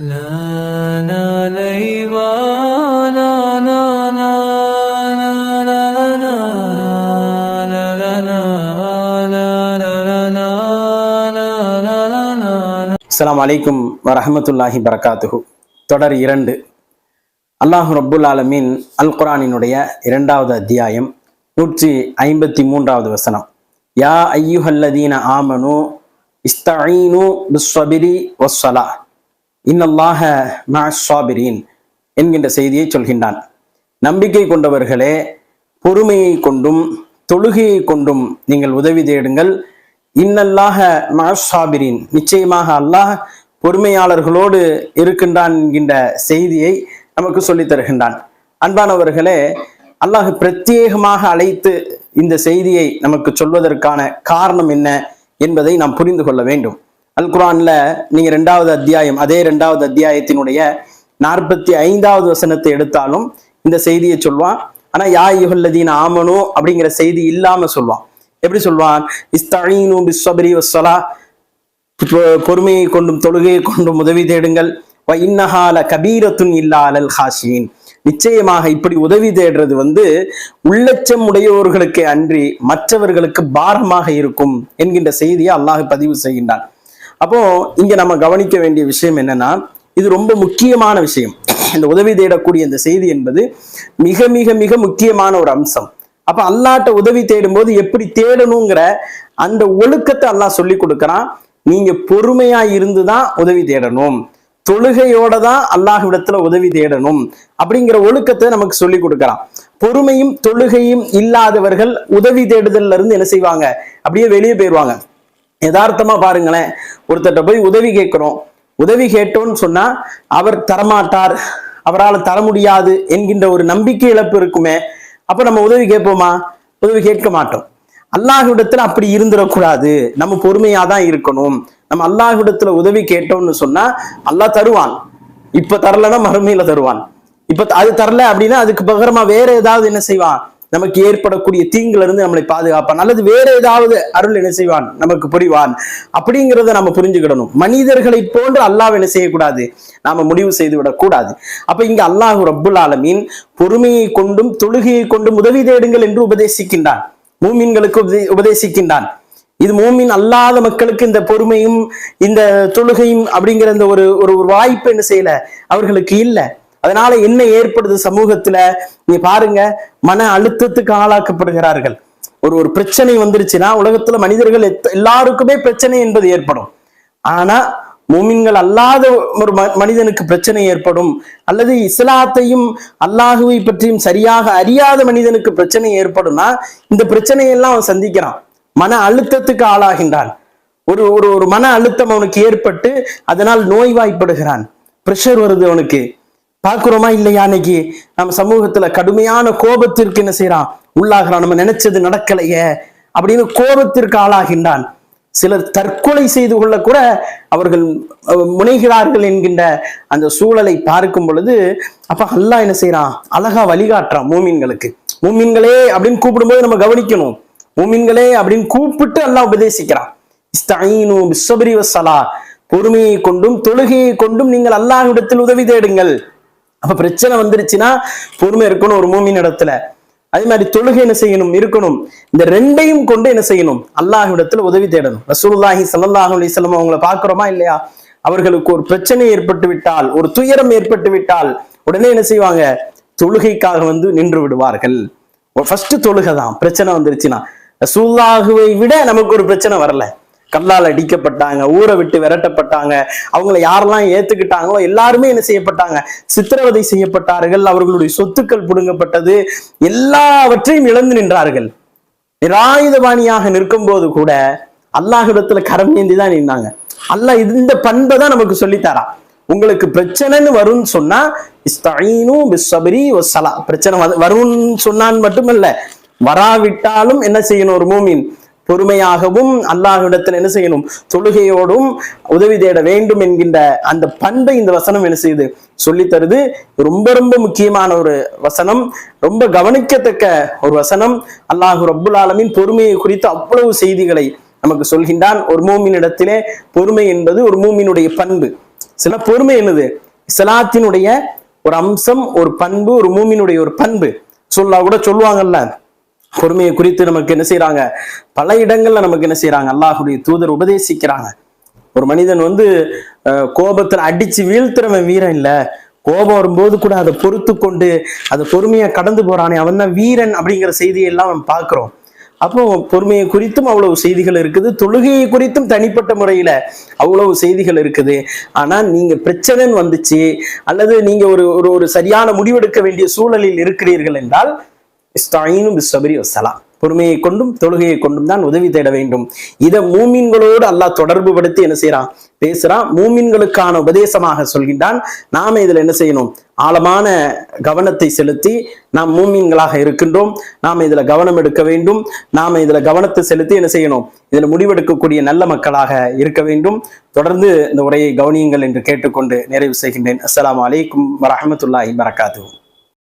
அஸ்லாம் அலைக்கும் வரஹமத்துல்லாஹி பரகாத்துஹு தொடர் இரண்டு அல்லாஹு ரபுல் ஆலமீன் அல் குரானினுடைய இரண்டாவது அத்தியாயம் நூற்றி ஐம்பத்தி மூன்றாவது வசனம் யா ஐயுஹல்லதீன ஆமனு இஸ்தீனு பிஸ்வபிரி வஸ்ஸலா இன்னல்லாஹ மாபிரீன் என்கின்ற செய்தியை சொல்கின்றான். நம்பிக்கை கொண்டவர்களே பொறுமையை கொண்டும் தொழுகையை கொண்டும் நீங்கள் உதவி தேடுங்கள். இன்னல்லாஹ மாபிரீன் நிச்சயமாக அல்லாஹ் பொறுமையாளர்களோடு இருக்கின்றான் என்கின்ற செய்தியை நமக்கு சொல்லித் தருகின்றான். அன்பானவர்களே அல்லாஹ் பிரத்யேகமாக அழைத்து இந்த செய்தியை நமக்கு சொல்வதற்கான காரணம் என்ன என்பதை நாம் புரிந்து கொள்ள வேண்டும். அல் குரான்ல நீங்க ரெண்டாவது அத்தியாயம் அதே ரெண்டாவது அத்தியாயத்தினுடைய நாற்பத்தி ஐந்தாவது வசனத்தை எடுத்தாலும் இந்த செய்தியை சொல்வான். ஆனா யா யுகல்லதீன் ஆமனு அப்படிங்கிற செய்தி இல்லாம சொல்வான். எப்படி சொல்வான்? இஸ்தீனு பிஸ்வபரி வசலா பொறுமையை கொண்டும் தொழுகையை கொண்டும் உதவி தேடுங்கள். வ இன்னஹால கபீரத்துன் இல்லா அலல் ஹாஷியின். நிச்சயமாக இப்படி உதவி தேடுறது வந்து உள்ளச்சம் உடையவர்களுக்கு அன்றி மற்றவர்களுக்கு பாரமாக இருக்கும் என்கின்ற செய்தியை அல்லாஹ் பதிவு செய்கின்றான். அப்போ இங்க நம்ம கவனிக்க வேண்டிய விஷயம் என்னன்னா இது ரொம்ப முக்கியமான விஷயம். இந்த உதவி தேடக்கூடிய இந்த செய்தி என்பது மிக மிக மிக முக்கியமான ஒரு அம்சம். அப்ப அல்லாட்ட உதவி தேடும்போது எப்படி தேடணுங்கிற அந்த ஒழுக்கத்தை அல்லாஹ் சொல்லி கொடுக்கறான். நீங்க பொறுமையா இருந்துதான் உதவி தேடணும். தொழுகையோட தான் அல்லாஹ்விடத்துல உதவி தேடணும் அப்படிங்கிற ஒழுக்கத்தை நமக்கு சொல்லி கொடுக்கறான். பொறுமையும் தொழுகையும் இல்லாதவர்கள் உதவி தேடுதல்ல இருந்து என்ன செய்வாங்க? அப்படியே வெளியே போயிடுவாங்க யதார்த்தமா பாருங்களேன். ஒருத்தர்ட்ட போய் உதவி கேட்கிறோம். உதவி கேட்டோம்னு சொன்னா அவர் தரமாட்டார். அவரால் தர முடியாது என்கின்ற ஒரு நம்பிக்கை இழப்பு இருக்குமே. அப்ப நம்ம உதவி கேட்போமா? உதவி கேட்க மாட்டோம். அல்லாஹ்விடத்துல அப்படி இருந்துடக்கூடாது. நம்ம பொறுமையா தான் இருக்கணும். நம்ம அல்லாஹ்விடத்துல உதவி கேட்டோம்னு சொன்னா அல்லாஹ் தருவான். இப்ப தரலன்னா மறுமையில தருவான். இப்ப அது தரல அப்படின்னா அதுக்கு பகரமா வேற ஏதாவது என்ன செய்வான்? நமக்கு ஏற்படக்கூடிய தீங்குல இருந்து நம்மளை பாதுகாப்பான். அல்லது வேற ஏதாவது அருள் என்ன செய்வான்? நமக்கு புரிவான். அப்படிங்கிறத நம்ம புரிஞ்சுக்கிடணும். மனிதர்களை போன்று அல்லாஹ் என்ன செய்யக்கூடாது? நாம முடிவு செய்து விடக்கூடாது அப்ப இங்க அல்லாஹ் ரப்புல் ஆலமீன் பொறுமையை கொண்டும் தொழுகையை கொண்டும் உதவி தேடுங்கள் என்று உபதேசிக்கின்றான். மூமின்களுக்கு உபதேசிக்கின்றான். இது மூமின் அல்லாத மக்களுக்கு இந்த பொறுமையும் இந்த தொழுகையும் அப்படிங்கிற இந்த ஒரு ஒரு ஒரு வாய்ப்பு என்ன செய்யல? அவர்களுக்கு இல்லை. அதனால என்ன ஏற்படுது சமூகத்துல? நீ பாருங்க மன அழுத்தத்துக்கு ஆளாக்கப்படுகிறார்கள். ஒரு ஒரு பிரச்சனை வந்துருச்சுன்னா உலகத்துல மனிதர்கள் எல்லாருக்குமே பிரச்சனை என்பது ஏற்படும். ஆனா மூமின்கள் அல்லாத ஒரு ம- மனிதனுக்கு பிரச்சனை ஏற்படும். அல்லது இஸ்லாத்தையும் அல்லாஹுவை பற்றியும் சரியாக அறியாத மனிதனுக்கு பிரச்சனை ஏற்படும்னா இந்த பிரச்சனையெல்லாம் அவன் சந்திக்கிறான். மன அழுத்தத்துக்கு ஆளாகின்றான். ஒரு ஒரு ஒரு மன அழுத்தம் அவனுக்கு ஏற்பட்டு அதனால் நோய்வாய்ப்படுகிறான். பிரஷர் வருது அவனுக்கு. பார்க்குறோமா இல்லையா அன்னைக்கு? நம்ம சமூகத்துல கடுமையான கோபத்திற்கு என்ன செய்யறான் உள்ளாகிறான். நம்ம நினைச்சது நடக்கலையே. அப்படின்னு கோபத்திற்கு ஆளாகின்றான். சிலர் தற்கொலை செய்து கொள்ள கூட அவர்கள் முனைகிறார்கள் என்கின்ற அந்த சூழலை பார்க்கும் பொழுது அப்ப அல்லாஹ் என்ன செய்யறான் அழகா வழிகாட்டுறான் மூமின்களுக்கு. மூமின்களே அப்படின்னு கூப்பிடும்போது நம்ம கவனிக்கணும். மூமின்களே அப்படின்னு கூப்பிட்டு அல்லாஹ் உபதேசிக்கிறான். பொறுமையை கொண்டும் தொழுகையை கொண்டும் நீங்கள் அல்லாஹ்விடத்தில் உதவி தேடுங்கள். அப்ப பிரச்சனை வந்துருச்சுன்னா பொறுமை இருக்கணும் ஒரு மூமின் இடத்துல. அதே மாதிரி தொழுகை என்ன செய்யணும்? இருக்கணும். இந்த ரெண்டையும் கொண்டு என்ன செய்யணும்? அல்லாஹ்விடத்துல உதவி தேடணும். ரசூல்லாஹி சல்லாஹ் அலைஹி வஸல்லம் அவங்கள பாக்குறோமா இல்லையா? அவர்களுக்கு ஒரு பிரச்சனை ஏற்பட்டு விட்டால் ஒரு துயரம் ஏற்பட்டு விட்டால் உடனே என்ன செய்வாங்க? தொழுகைக்காக வந்து நின்று விடுவார்கள். ஃபர்ஸ்ட் தொழுகை தான். பிரச்சனை வந்துருச்சுன்னா ரசூல்லாகுவை விட நமக்கு ஒரு பிரச்சனை வரல. கல்லால் அடிக்கப்பட்டாங்க ஊரை விட்டு விரட்டப்பட்டாங்க. அவங்கள யாரெல்லாம் ஏத்துக்கிட்டாங்களோ எல்லாருமே என்ன செய்யப்பட்டாங்க? சித்திரவதை செய்யப்பட்டார்கள். அவர்களுடைய சொத்துக்கள் புடுங்கப்பட்டது. எல்லாவற்றையும் இழந்து நின்றார்கள். நிராயுதபாணியாக நிற்கும் போது கூட அல்லாஹிடத்துல கரம் ஏந்தி தான் நின்னாங்க. அல்லாஹ் இந்த பண்பை தான் நமக்கு சொல்லித்தாரா? உங்களுக்கு பிரச்சனைன்னு வரும்னு சொன்னா இஸ்தாயினும் பிஸ்வபரி வஸ்ஸலா பிரச்சனை வரும்னு சொன்னான்னு மட்டுமல்ல வராவிட்டாலும் என்ன செய்யணும் ஒரு மூமின்? பொறுமையாகவும் அல்லாஹ்விடத்தில் என்ன செய்யணும்? தொழுகையோடும் உதவி தேட வேண்டும் என்கின்ற அந்த பண்பை இந்த வசனம் என்ன செய்யுது? சொல்லித் தருது ரொம்ப ரொம்ப முக்கியமான ஒரு வசனம். ரொம்ப கவனிக்கத்தக்க ஒரு வசனம். அல்லாஹு ரப்புல் ஆலமின் பொறுமையை குறித்து அவ்வளவு செய்திகளை நமக்கு சொல்கின்றான். ஒரு மூமினிடத்திலே பொறுமை என்பது ஒரு மூமினுடைய பண்பு. சில பொறுமை என்னது? இஸ்லாத்தினுடைய ஒரு அம்சம் ஒரு பண்பு ஒரு மூமினுடைய ஒரு பண்பு. சொல்லா கூட சொல்லுவாங்கல்ல. பொறுமையை குறித்து நமக்கு என்ன செய்யறாங்க பல இடங்கள்ல நமக்கு என்ன செய்யறாங்க அல்லாஹுடைய தூதர் உபதேசிக்கிறாங்க. ஒரு மனிதன் வந்து கோபத்துல அடிச்சு வீழ்த்துறவன் வீரன் இல்ல. கோபம் வரும்போது கூட அதை பொறுத்து கொண்டு அதை பொறுமையா கடந்து போறானே அவன் தான் வீரன் அப்படிங்கிற செய்தியெல்லாம் அவன் பார்க்கிறோம். அப்போ பொறுமையை குறித்தும் அவ்வளவு செய்திகள் இருக்குது. தொழுகையை குறித்தும் தனிப்பட்ட முறையில அவ்வளவு செய்திகள் இருக்குது. ஆனா நீங்க பிரச்சனைன்னு வந்துச்சு அல்லது நீங்க ஒரு ஒரு ஒரு சரியான முடிவெடுக்க வேண்டிய சூழலில் இருக்கிறீர்கள் என்றால் இஸ்தாயினும் பிஸ்ஸபரி வசலாம் பொறுமையை கொண்டும் தொழுகையை கொண்டும் தான் உதவி தேட வேண்டும். இதை மூமின்களோடு அல்லாஹ் தொடர்பு படுத்தி என்ன செய்யறான் பேசுறான். மூமின்களுக்கான உபதேசமாக சொல்கின்றான். நாம இதுல என்ன செய்யணும்? ஆழமான கவனத்தை செலுத்தி நாம் மூமின்களாக இருக்கின்றோம். நாம இதுல கவனம் எடுக்க வேண்டும். நாம இதுல கவனத்தை செலுத்தி என்ன செய்யணும்? இதுல முடிவெடுக்கக்கூடிய நல்ல மக்களாக இருக்க வேண்டும். தொடர்ந்து இந்த உரையை கவனியுங்கள் என்று கேட்டுக்கொண்டு நிறைவு செய்கின்றேன். அஸ்லாம் அலைக்கும் வரமத்துல்லாஹி வரகாத்துஹு